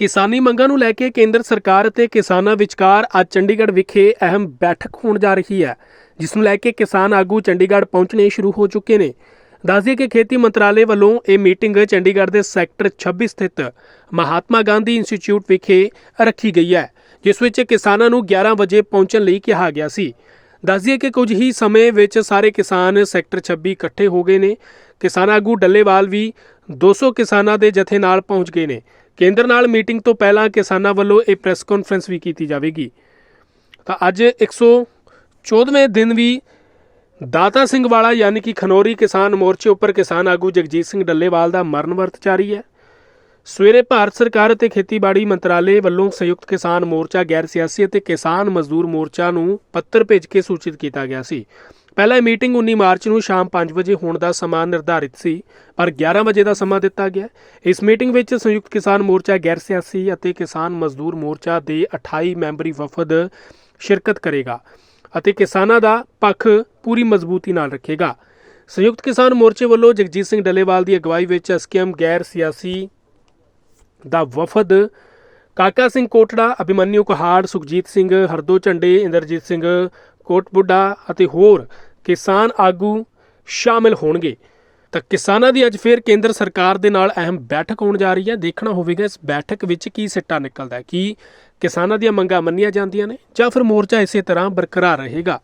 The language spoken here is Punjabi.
ਕਿਸਾਨੀ ਮੰਗਾਂ ਨੂੰ ਲੈ ਕੇ ਕੇਂਦਰ ਸਰਕਾਰ ਅਤੇ ਕਿਸਾਨਾਂ ਵਿਚਕਾਰ ਅੱਜ ਚੰਡੀਗੜ੍ਹ ਵਿਖੇ ਅਹਿਮ ਬੈਠਕ ਹੋਣ ਜਾ ਰਹੀ ਹੈ, ਜਿਸ ਨੂੰ ਲੈ ਕੇ ਕਿਸਾਨ ਆਗੂ ਚੰਡੀਗੜ੍ਹ ਪਹੁੰਚਣੇ ਸ਼ੁਰੂ ਹੋ ਚੁੱਕੇ ਨੇ। ਦੱਸਦੀਏ ਕਿ ਖੇਤੀ ਮੰਤਰਾਲੇ ਵੱਲੋਂ ਇਹ ਮੀਟਿੰਗ ਚੰਡੀਗੜ੍ਹ ਦੇ ਸੈਕਟਰ 26 ਸਥਿਤ ਮਹਾਤਮਾ ਗਾਂਧੀ ਇੰਸਟੀਚਿਊਟ ਵਿਖੇ ਰੱਖੀ ਗਈ ਹੈ, ਜਿਸ ਵਿੱਚ ਕਿਸਾਨਾਂ ਨੂੰ 11 ਵਜੇ ਪਹੁੰਚਣ ਲਈ ਕਿਹਾ ਗਿਆ ਸੀ। ਦੱਸਦੀਏ ਕਿ ਕੁਝ ਹੀ ਸਮੇਂ ਵਿੱਚ ਸਾਰੇ ਕਿਸਾਨ ਸੈਕਟਰ 26 ਇਕੱਠੇ ਹੋ ਗਏ ਨੇ। ਕਿਸਾਨ ਆਗੂ ਡੱਲੇਵਾਲ ਵੀ 200 ਕਿਸਾਨਾਂ ਦੇ ਜਥੇ ਨਾਲ ਪਹੁੰਚ ਗਏ ਨੇ। ਕੇਂਦਰ ਨਾਲ ਮੀਟਿੰਗ ਤੋਂ ਪਹਿਲਾਂ ਕਿਸਾਨਾਂ ਵੱਲੋਂ ਇਹ ਪ੍ਰੈਸ ਕਾਨਫਰੰਸ ਵੀ ਕੀਤੀ ਜਾਵੇਗੀ। ਤਾਂ ਅੱਜ 114ਵੇਂ ਦਿਨ ਵੀ ਦਾਤਾ ਸਿੰਘ ਵਾਲਾ, ਯਾਨੀ ਕਿ ਖਨੌਰੀ ਕਿਸਾਨ ਮੋਰਚੇ ਉੱਪਰ ਕਿਸਾਨ ਆਗੂ ਜਗਜੀਤ ਸਿੰਘ ਡੱਲੇਵਾਲ ਦਾ ਮਰਨ ਵਰਤ ਜਾਰੀ ਹੈ। ਸਵੇਰੇ ਭਾਰਤ ਸਰਕਾਰ ਅਤੇ ਖੇਤੀਬਾੜੀ ਮੰਤਰਾਲੇ ਵੱਲੋਂ ਸੰਯੁਕਤ ਕਿਸਾਨ ਮੋਰਚਾ, ਗੈਰ ਸਿਆਸੀ ਅਤੇ ਕਿਸਾਨ ਮਜ਼ਦੂਰ ਮੋਰਚਾ ਨੂੰ ਪੱਤਰ ਭੇਜ ਕੇ ਸੂਚਿਤ ਕੀਤਾ ਗਿਆ ਸੀ। ਪਹਿਲਾਂ ਇਹ ਮੀਟਿੰਗ 19 ਮਾਰਚ ਨੂੰ ਸ਼ਾਮ 5 ਵਜੇ ਹੋਣ ਦਾ ਸਮਾਂ ਨਿਰਧਾਰਿਤ ਸੀ, ਪਰ 11 ਵਜੇ ਦਾ ਸਮਾਂ ਦਿੱਤਾ ਗਿਆ। ਇਸ ਮੀਟਿੰਗ ਵਿੱਚ ਸੰਯੁਕਤ ਕਿਸਾਨ ਮੋਰਚਾ, ਗੈਰ ਸਿਆਸੀ ਅਤੇ ਕਿਸਾਨ ਮਜ਼ਦੂਰ ਮੋਰਚਾ ਦੇ 28 ਮੈਂਬਰੀ ਵਫਦ ਸ਼ਿਰਕਤ ਕਰੇਗਾ ਅਤੇ ਕਿਸਾਨਾਂ ਦਾ ਪੱਖ ਪੂਰੀ ਮਜ਼ਬੂਤੀ ਨਾਲ ਰੱਖੇਗਾ। ਸੰਯੁਕਤ ਕਿਸਾਨ ਮੋਰਚੇ ਵੱਲੋਂ ਜਗਜੀਤ ਸਿੰਘ ਡੱਲੇਵਾਲ ਦੀ ਅਗਵਾਈ ਵਿੱਚ ਐਸਕੇਐਮ ਗੈਰ ਸਿਆਸੀ ਦਾ ਵਫਦ ਕਾਕਾ ਸਿੰਘ ਕੋਟੜਾ ਅਭਿਮਨਿਊ ਕਹਾੜ, ਸੁਖਜੀਤ ਸਿੰਘ ਹਰਦੋ ਝੰਡੇ, ਇੰਦਰਜੀਤ ਸਿੰਘ ਕੋਟਬੁੱਡਾ ਅਤੇ ਹੋਰ ਕਿਸਾਨ ਆਗੂ ਸ਼ਾਮਿਲ ਹੋਣਗੇ। ਤਾਂ ਕਿਸਾਨਾਂ ਦੀ ਅੱਜ ਫੇਰ ਕੇਂਦਰ ਸਰਕਾਰ ਦੇ ਨਾਲ ਅਹਿਮ ਬੈਠਕ ਹੋਣ ਜਾ ਰਹੀ ਹੈ। ਦੇਖਣਾ ਹੋਵੇਗਾ ਇਸ ਬੈਠਕ ਵਿੱਚ ਕੀ ਸਿੱਟਾ ਨਿਕਲਦਾ ਹੈ, ਕੀ ਕਿਸਾਨਾਂ ਦੀਆਂ ਮੰਗਾਂ ਮੰਨੀਆਂ ਜਾਂਦੀਆਂ ਨੇ ਜਾਂ ਫਿਰ ਮੋਰਚਾ ਇਸੇ ਤਰ੍ਹਾਂ ਬਰਕਰਾਰ ਰਹੇਗਾ।